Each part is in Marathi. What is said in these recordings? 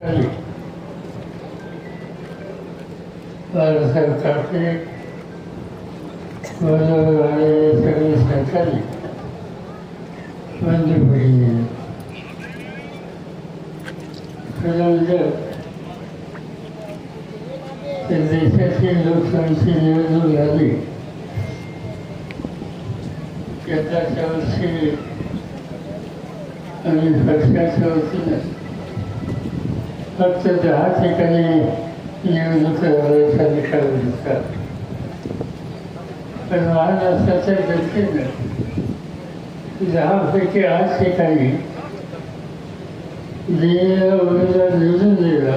झाली बाळासाहेब ठाकरे वडिलांनी सगळी सरकारी बंद पडली त्याच्यानंतर त्या देशाची लोकसभेची निवडणूक झाली यंदाच्या वर्षी आणि पक्षाच्या वतीनं फक्त दहा ठिकाणी निवडणूक लढवायचा निकाल दिसतात. पण महाराष्ट्राच्या जनतेनं दहापैकी आठ ठिकाणी दिलेला उमेदवार निवडून दिला.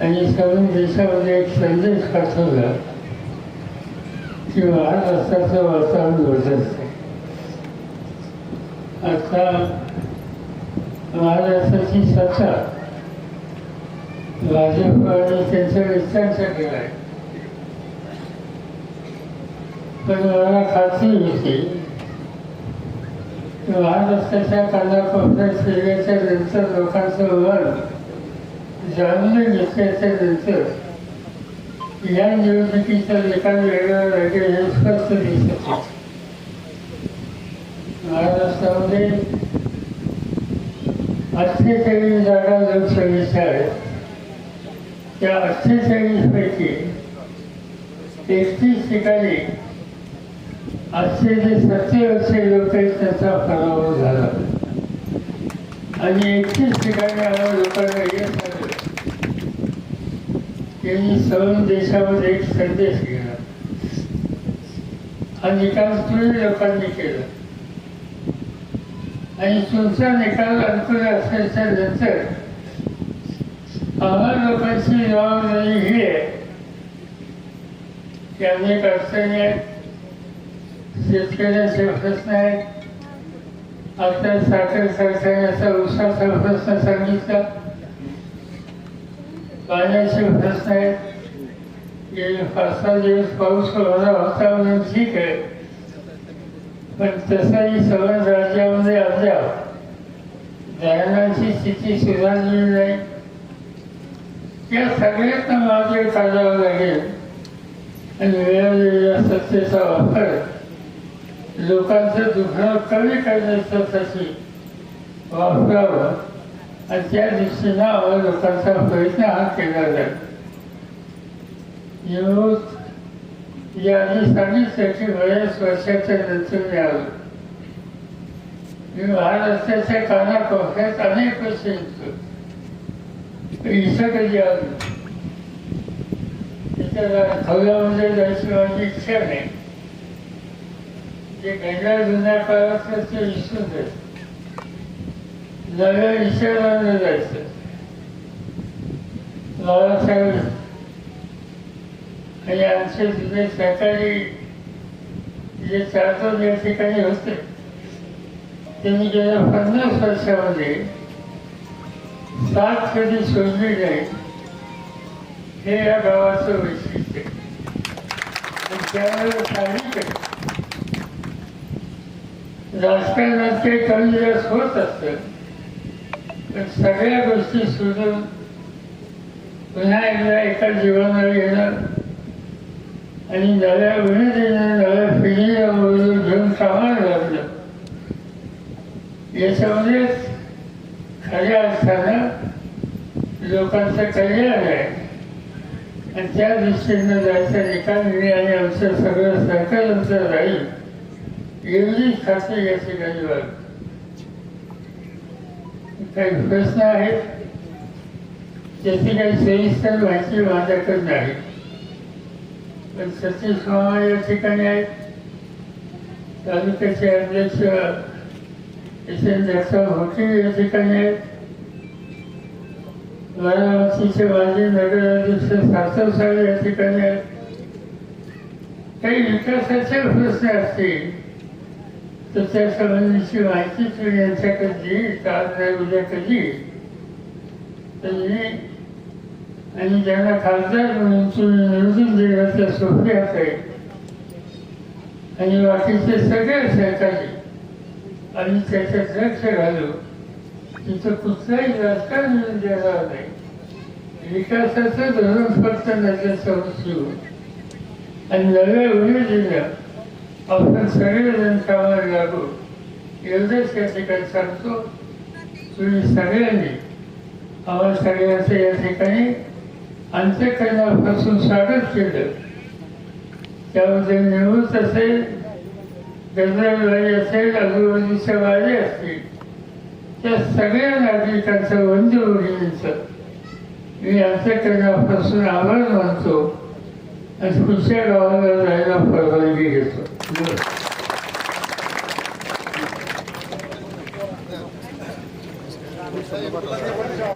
आणि सर्व देशामध्ये एक संदेश पाठवला की महाराष्ट्राचं वातावरण घडत असते आता महाराष्ट्राची सत्ता भाजप त्यांचा विस्तार केला आहे. पण मला खात्री होती की महाराष्ट्राच्या कानाकोपऱ्यात फिरल्याच्या नंतर लोकांचं मन जाणून घेतल्याच्या नंतर या निवडणुकीचा निकाल वेगळा लागेल हे स्पष्ट दिसत महाराष्ट्रामध्ये अठ्ठेचाळीस जागा लोकसभेच्या आहेत त्या अठ्ठेचाळीसपैकी एकतीस ठिकाणी आजचे जे सत्य लोक आहेत त्याचा पराभव झाला. आणि एकतीस ठिकाणी आम्हाला लोकांना यश आलं. त्यांनी सर्व देशामध्ये एक संदेश गेला हा निकाल तुम्ही लोकांनी केला. आणि तुमचा निकाल अनुकूल असल्याच्या नंतर आम्हा लोकांची जबाबदारी ही आहे की अनेक अडचणी आहेत शेतकऱ्यांचे प्रश्न आहेत. आता साखर कारखान्याचा उसाचा प्रश्न सांगितला. पाण्याचे प्रश्न आहेत. गेले पाच सहा दिवस पाऊस होता होता म्हणून ठीक आहे. पण तसंही सर्व राज्यामध्ये अद्याप धरणाची स्थिती सुधारलेली नाही. या सगळ्यांना मागे काढावं लागेल. आणि मिळालेल्या सत्तेचा वापर लोकांचं दुखणं कमी करण्यासाठी वापरावं. आणि त्या दृष्टीनं आम्हाला लोकांचा प्रयत्न हा केला जाईल. निवृत्त याने सांगितलं की बऱ्याच वर्षाच्या नंतर मी आलो मी महाराष्ट्राच्या कानाकोपऱ्यात अनेक वर्ष येतो. पण इथं कधी आलो तिथं खवल्यामध्ये जायची माझी इच्छा नाही. जे घडल्या जुन्या काळातलं ते विसरून जायचं नव्या विचारानं जायचं. बाळासाहेब आणि आमचे जुने सहकारी जे चार दोन या ठिकाणी होते त्यांनी गेल्या पन्नास वर्षामध्ये सात कधी सोडली नाही हे या गावाचं वैशिष्ट्य त्यावेळेला सांगितलं राजकारणात काही कमी जास्त होत असतं पण सगळ्या गोष्टी सोडून पुन्हा एकदा एका जीवनावर येणं आणि झाल्या विनंतीने झाल्या पिढीला घेऊन कामाला लागलं. याच्यामध्येच खऱ्या अर्थानं लोकांचं कल्याण आहे. आणि त्या दृष्टीनं जायचं निकाल मी आणि आमचं सगळं सरकार आमचं राहील एवढीच खात्री या ठिकाणी वाटते काही प्रश्न आहेत. त्याची काही सविस्तर माहिती माझ्याकडे नाही पण सतीश मामा या ठिकाणी आहेत. तालुक्याचे अध्यक्ष एस होते या ठिकाणी आहेत. बारामतीचे माजी नगराध्यक्ष सासव साहेब या ठिकाणी आहेत. काही विकासाचे प्रश्न असतील तर त्या संबंधीची माहिती तुम्ही यांच्याकडे देईल आज नाही उद्या कधी तर मी आणि ज्यांना खासदार म्हणून तुम्ही निवडून दिलं त्या सोप्यात आणि बाकीचे सगळे सहकारी आम्ही त्याच्यात लक्ष घालू तिथं कुठलाही राजकारण द्यायला नाही. विकासाचं धोरण फक्त नजर समजू आणि नव्या उमेदीनं आपण सगळेजण कामाला लागू. एवढंच या ठिकाणी सांगतो. तुम्ही सगळ्यांनी आम्हाला सगळ्यांचं या ठिकाणी अंत्यकरणापासून स्वागत केलं त्यामध्ये निवृत्त असेल गजराबाई असेल आजूबाजूच्या वाडी असतील त्या सगळ्या नागरिकांचं वंद्य भगिनींचं मी अंत्यकरणापासून आभार मानतो आणि पुढच्या गावाला जायला परवानगी घेतो.